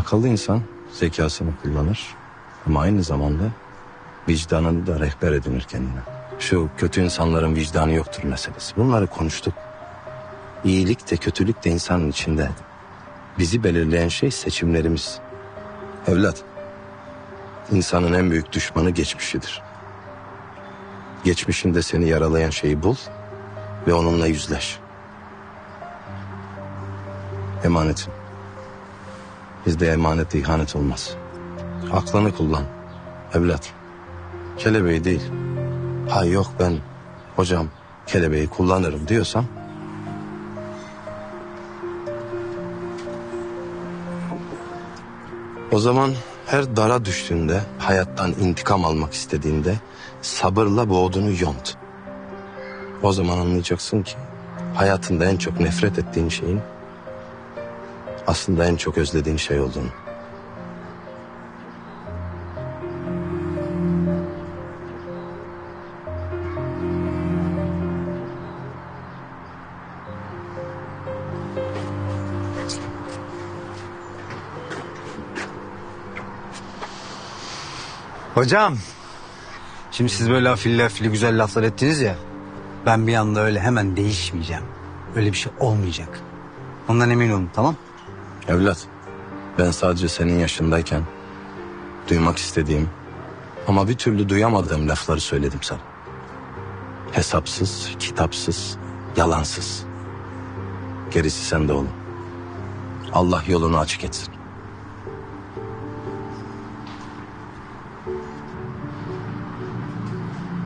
Akıllı insan zekasını kullanır ama aynı zamanda vicdanını da rehber edinir kendine. Şu kötü insanların vicdanı yoktur meselesi. Bunları konuştuk. İyilik de kötülük de insanın içinde. Bizi belirleyen şey seçimlerimiz. Evlat, insanın en büyük düşmanı geçmişidir. Geçmişinde seni yaralayan şeyi bul ve onunla yüzleş. Emanetin. Bizde emanete ihanet olmaz. Aklını kullan. Evlat. Kelebeği değil. Ha yok ben hocam kelebeği kullanırım diyorsam o zaman her dara düştüğünde, hayattan intikam almak istediğinde sabırla boğdunu yont. O zaman anlayacaksın ki hayatında en çok nefret ettiğin şeyin aslında en çok özlediğin şey olduğunu. Hocam. Şimdi siz böyle afilli afilli güzel laflar ettiniz ya. Ben bir anda öyle hemen değişmeyeceğim. Öyle bir şey olmayacak. Ondan emin olun tamam? Evlat, ben sadece senin yaşındayken duymak istediğim ama bir türlü duyamadığım lafları söyledim sana. Hesapsız, kitapsız, yalansız. Gerisi sende oğlum. Allah yolunu açık etsin.